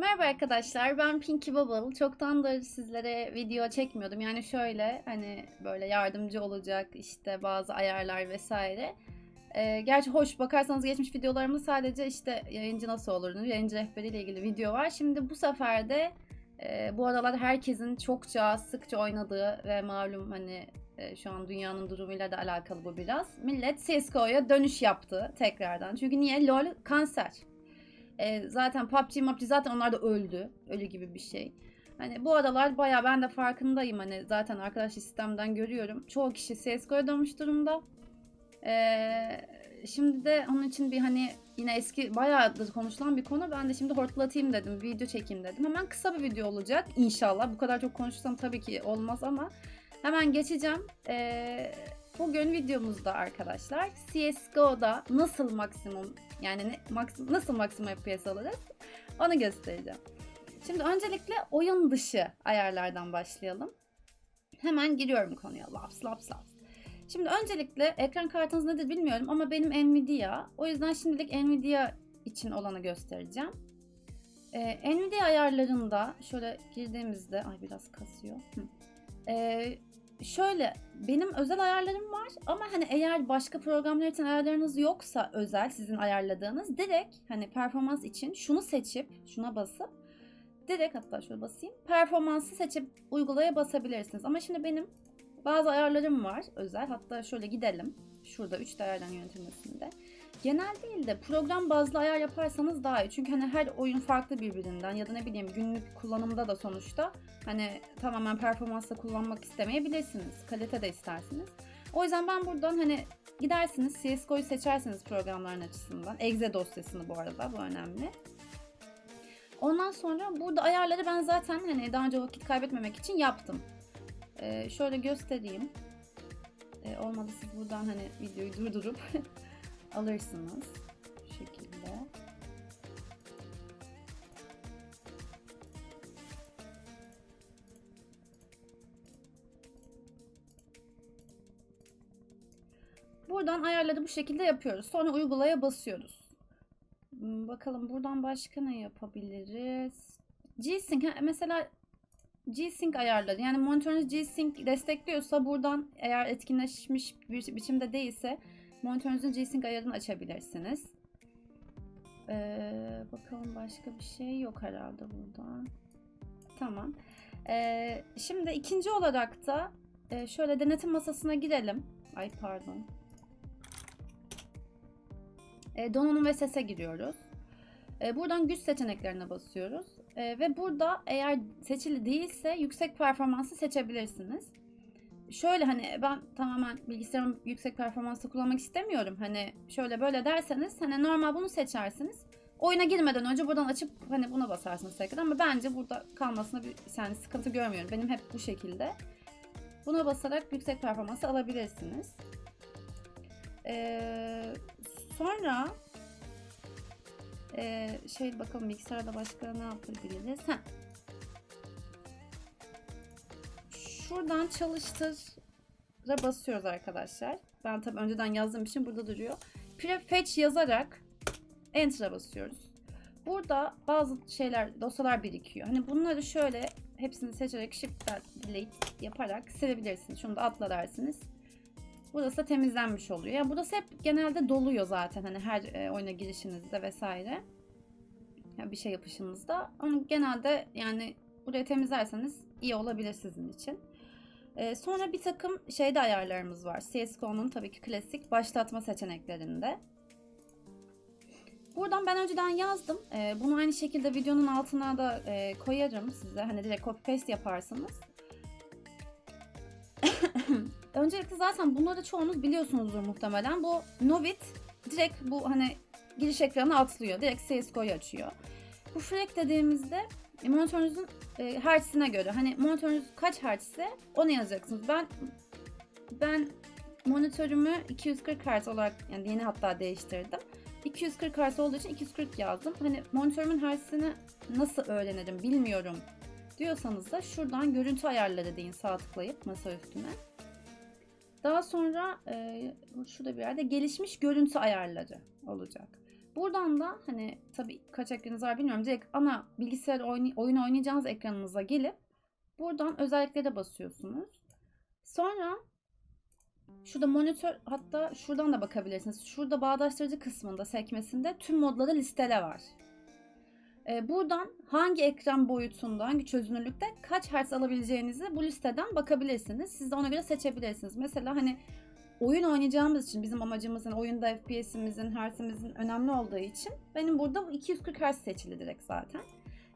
Merhaba arkadaşlar, ben Pinky Bubble. Çoktandır sizlere video çekmiyordum. Yani şöyle, hani böyle yardımcı olacak işte bazı ayarlar vesaire. Ee, gerçi hoş bakarsanız geçmiş videolarımda sadece işte yayıncı nasıl olurdu, yayıncı rehberiyle ilgili video var. Şimdi bu sefer de e, bu aralar herkesin çokça, sıkça oynadığı ve malum hani e, şu an dünyanın durumuyla da alakalı bu biraz. Millet CSGO'ya dönüş yaptı tekrardan. Çünkü niye? LoL kanser. E, zaten PUBG, PUBG zaten onlar da öldü. Ölü gibi bir şey. Hani bu aralar baya ben de farkındayım. Hani zaten arkadaş sistemden görüyorum. Çoğu kişi CSGO'ya dönmüş durumda. E, şimdi de onun için bir hani yine eski bayağıdır konuşulan bir konu. Ben de şimdi hortlatayım dedim. Video çekeyim dedim. Hemen kısa bir video olacak. İnşallah. Bu kadar çok konuşsam tabii ki olmaz ama hemen geçeceğim. Eee Bugün videomuzda arkadaşlar CSGO'da nasıl maksimum yani ne, maks- nasıl maksimum FPS alırız onu göstereceğim. Şimdi öncelikle oyun dışı ayarlardan başlayalım. Hemen giriyorum konuya. Laps laps laps. Şimdi öncelikle ekran kartınız nedir bilmiyorum ama benim Nvidia. O yüzden şimdilik Nvidia için olanı göstereceğim. Ee, Nvidia ayarlarında şöyle girdiğimizde ay biraz kasıyor. Ee, şöyle benim özel ayarlarım var ama hani eğer başka programlar için ayarlarınız yoksa özel sizin ayarladığınız direkt hani performans için şunu seçip şuna basıp direkt hatta şöyle basayım performansı seçip uygulaya basabilirsiniz. Ama şimdi benim bazı ayarlarım var özel hatta şöyle gidelim şurada 3 ayardan yönetilmesinde. Genel değil de program bazlı ayar yaparsanız daha iyi. Çünkü hani her oyun farklı birbirinden ya da ne bileyim günlük kullanımda da sonuçta hani tamamen performansla kullanmak istemeyebilirsiniz. Kalite de istersiniz. O yüzden ben buradan hani gidersiniz CSGO'yu seçersiniz programların açısından. Exe dosyasını bu arada bu önemli. Ondan sonra burada ayarları ben zaten hani daha önce vakit kaybetmemek için yaptım. Ee, şöyle göstereyim. Ee, olmadı siz buradan hani videoyu durdurup alırsınız. Bu şekilde. Buradan ayarları bu şekilde yapıyoruz. Sonra uygulaya basıyoruz. Hmm, Bakalım buradan başka ne yapabiliriz? G-Sync mesela G-Sync ayarları yani monitörünüz G-Sync destekliyorsa buradan eğer etkinleşmiş bir biçimde değilse monitörünüzün G-Sync ayarını açabilirsiniz. Ee, bakalım başka bir şey yok herhalde burada. Tamam. Ee, şimdi ikinci olarak da e, şöyle denetim masasına girelim. Ay pardon. E, donanım ve sese giriyoruz. E, buradan güç seçeneklerine basıyoruz. E, ve burada eğer seçili değilse yüksek performansı seçebilirsiniz. Şöyle hani ben tamamen bilgisayarım yüksek performansla kullanmak istemiyorum. Hani şöyle böyle derseniz hani normal bunu seçersiniz. Oyuna girmeden önce buradan açıp hani buna basarsınız tekrar ama bence burada kalmasına bir yani sıkıntı görmüyorum. Benim hep bu şekilde. Buna basarak yüksek performansı alabilirsiniz. Ee, sonra e, şey bakalım bilgisayarda başka ne yapabiliriz? Heh. Şuradan çalıştır'a basıyoruz arkadaşlar. Ben tabii önceden yazdığım için burada duruyor. Prefetch yazarak Enter'a basıyoruz. Burada bazı şeyler, dosyalar birikiyor. Hani bunları şöyle hepsini seçerek Shift Delete yaparak silebilirsiniz. Şunu da atla dersiniz. Burası da temizlenmiş oluyor. Yani burası hep genelde doluyor zaten hani her e, oyuna girişinizde vesaire. Yani bir şey yapışınızda. Onu genelde yani burayı temizlerseniz iyi olabilir sizin için. Ee, sonra bir takım şeyde ayarlarımız var. CSGO'nun tabii ki klasik başlatma seçeneklerinde. Buradan ben önceden yazdım. Ee, bunu aynı şekilde videonun altına da e, koyarım size. Hani direkt copy paste yaparsınız. Öncelikle zaten bunları çoğunuz biliyorsunuzdur muhtemelen. Bu Novit direkt bu hani giriş ekranı atlıyor. Direkt CSGO'yu açıyor. Bu frek dediğimizde e, monitörünüzün e, hertzine göre hani monitörünüz kaç hertzse onu yazacaksınız. Ben ben monitörümü 240 Hz olarak yani yeni hatta değiştirdim. 240 Hz olduğu için 240 yazdım. Hani monitörümün hertzini nasıl öğrenirim bilmiyorum diyorsanız da şuradan görüntü ayarları deyin sağ tıklayıp masa üstüne. Daha sonra e, şurada bir yerde gelişmiş görüntü ayarları olacak. Buradan da hani tabii kaç ekranınız var bilmiyorum. Direkt ana bilgisayar oyun, oynayacağınız ekranınıza gelip buradan özelliklere basıyorsunuz. Sonra şurada monitör hatta şuradan da bakabilirsiniz. Şurada bağdaştırıcı kısmında sekmesinde tüm modları listele var. Ee, buradan hangi ekran boyutunda, hangi çözünürlükte kaç hertz alabileceğinizi bu listeden bakabilirsiniz. Siz de ona göre seçebilirsiniz. Mesela hani oyun oynayacağımız için bizim amacımız hani oyunda FPS'imizin, hertzimizin önemli olduğu için benim burada bu 240 Hz seçili direkt zaten.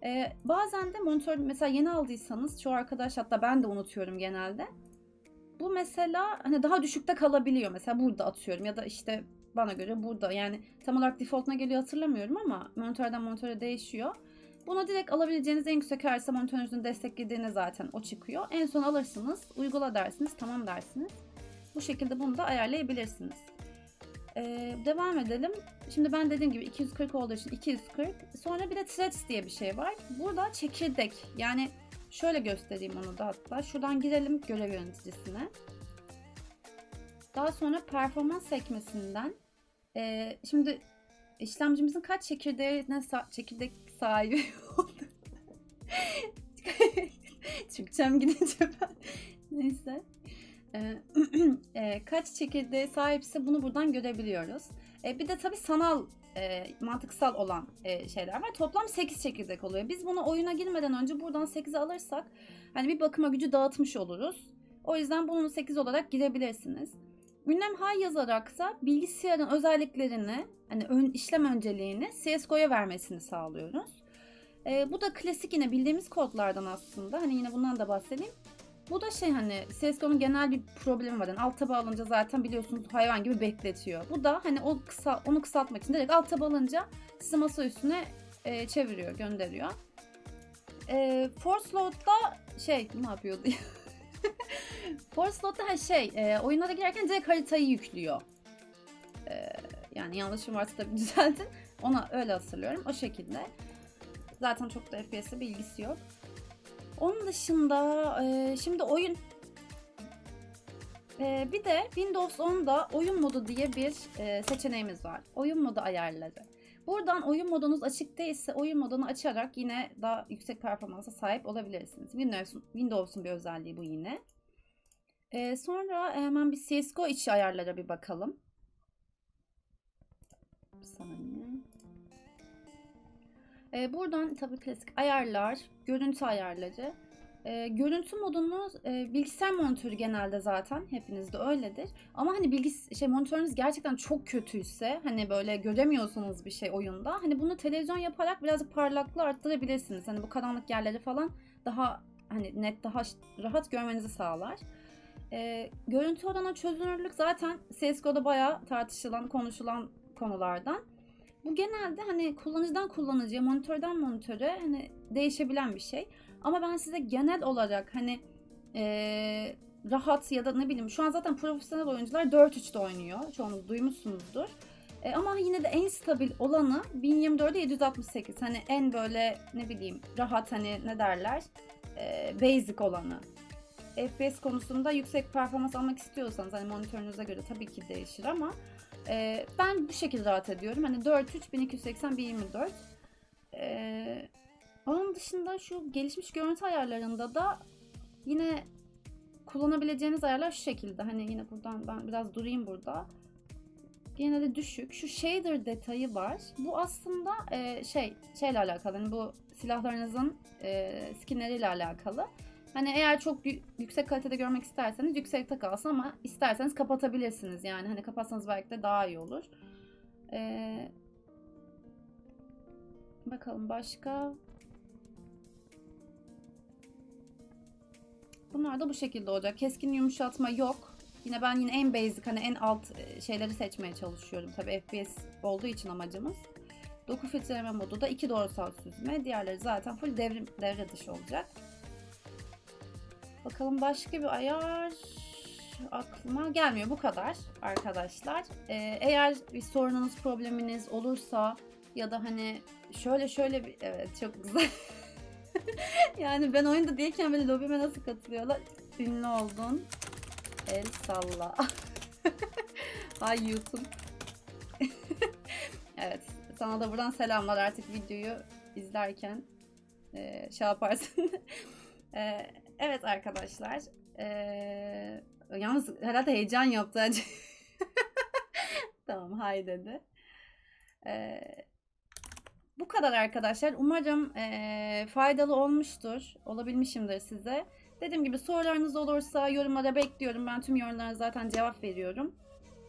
Ee, bazen de monitör mesela yeni aldıysanız çoğu arkadaş hatta ben de unutuyorum genelde. Bu mesela hani daha düşükte kalabiliyor. Mesela burada atıyorum ya da işte bana göre burada yani tam olarak default'una geliyor hatırlamıyorum ama monitörden monitöre değişiyor. Buna direkt alabileceğiniz en yüksek hertz'e monitörünüzün desteklediğini zaten o çıkıyor. En son alırsınız, uygula dersiniz, tamam dersiniz. Bu şekilde bunu da ayarlayabilirsiniz. Ee, devam edelim. Şimdi ben dediğim gibi 240 olduğu için 240. Sonra bir de threads diye bir şey var. Burada çekirdek. Yani şöyle göstereyim onu da hatta. Şuradan girelim görev yöneticisine. Daha sonra performans sekmesinden ee, şimdi işlemcimizin kaç çekirdeğine sa- çekirdek sahibi oldu? Türkçem gidince ben. Neyse. Ee, e, kaç çekirdeğe sahipse bunu buradan görebiliyoruz. E, bir de tabii sanal, e, mantıksal olan e, şeyler var. Toplam 8 çekirdek oluyor. Biz bunu oyuna girmeden önce buradan 8'i alırsak hani bir bakıma gücü dağıtmış oluruz. O yüzden bunu 8 olarak girebilirsiniz. Ünlem high yazaraksa bilgisayarın özelliklerini, hani ön, işlem önceliğini CSGO'ya vermesini sağlıyoruz. E, bu da klasik yine bildiğimiz kodlardan aslında. Hani yine bundan da bahsedeyim. Bu da şey hani CSGO'nun genel bir problemi var. Yani alt taba alınca zaten biliyorsunuz hayvan gibi bekletiyor. Bu da hani o kısa onu kısaltmak için direkt alt taba alınca sizi masa üstüne e, çeviriyor, gönderiyor. E, Force Load'da şey ne yapıyordu? Force Load'da her şey e, oyunlara girerken direkt haritayı yüklüyor. E, yani yanlışım varsa tabii düzeltin. Ona öyle hatırlıyorum. O şekilde. Zaten çok da FPS'e bilgisi yok. Onun dışında e, şimdi oyun e, bir de Windows 10'da oyun modu diye bir e, seçeneğimiz var. Oyun modu ayarları. Buradan oyun modunuz açık değilse oyun modunu açarak yine daha yüksek performansa sahip olabilirsiniz. Windows'un Windows'un bir özelliği bu yine. E, sonra hemen bir CSGO içi ayarlara bir bakalım. Bir saniye. E, buradan tabii klasik ayarlar, görüntü ayarları. E, görüntü modunu e, bilgisayar monitörü genelde zaten hepinizde öyledir. Ama hani bilgis şey monitörünüz gerçekten çok kötüyse hani böyle göremiyorsanız bir şey oyunda hani bunu televizyon yaparak birazcık parlaklığı arttırabilirsiniz. Hani bu karanlık yerleri falan daha hani net daha rahat görmenizi sağlar. E, görüntü odana çözünürlük zaten CSGO'da bayağı tartışılan, konuşulan konulardan. Bu genelde hani kullanıcıdan kullanıcıya, monitörden monitöre hani değişebilen bir şey. Ama ben size genel olarak hani ee, rahat ya da ne bileyim şu an zaten profesyonel oyuncular 4-3'te oynuyor. Çoğunuz duymuşsunuzdur. E, ama yine de en stabil olanı 1024'e 768. Hani en böyle ne bileyim rahat hani ne derler e, basic olanı. FPS konusunda yüksek performans almak istiyorsanız hani monitörünüze göre tabii ki değişir ama ee, ben bu şekilde rahat ediyorum. Hani 4.3, 1280, 1024. Ee, onun dışında şu gelişmiş görüntü ayarlarında da yine kullanabileceğiniz ayarlar şu şekilde. Hani yine buradan ben biraz durayım burada. Yine de düşük. Şu shader detayı var. Bu aslında e, şey şeyle alakalı. Hani bu silahlarınızın e, skinleriyle alakalı. Hani eğer çok yüksek kalitede görmek isterseniz yüksekte kalsın ama isterseniz kapatabilirsiniz. Yani hani kapatsanız belki de daha iyi olur. Ee, bakalım başka. Bunlar da bu şekilde olacak. Keskin yumuşatma yok. Yine ben yine en basic hani en alt şeyleri seçmeye çalışıyorum. Tabi FPS olduğu için amacımız. Doku filtreleme modu da iki doğrusal süzme. Diğerleri zaten full devrim, devre dışı olacak. Bakalım başka bir ayar aklıma gelmiyor. Bu kadar arkadaşlar. Ee, eğer bir sorununuz, probleminiz olursa ya da hani şöyle şöyle bir... Evet çok güzel. yani ben oyunda değilken böyle lobime nasıl katılıyorlar? Ünlü oldun. El salla. Hay YouTube. evet. sana da buradan selamlar artık videoyu izlerken e, şey yaparsın. E, evet arkadaşlar. E, yalnız herhalde heyecan yaptı. tamam hay dedi. E, bu kadar arkadaşlar. Umarım e, faydalı olmuştur. Olabilmişimdir size. Dediğim gibi sorularınız olursa yorumlara bekliyorum. Ben tüm yorumlara zaten cevap veriyorum.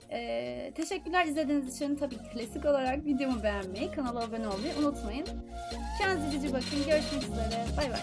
E, teşekkürler izlediğiniz için. Tabii klasik olarak videomu beğenmeyi, kanala abone olmayı unutmayın. Kendinize cici bakın. Görüşmek üzere. Bay bay.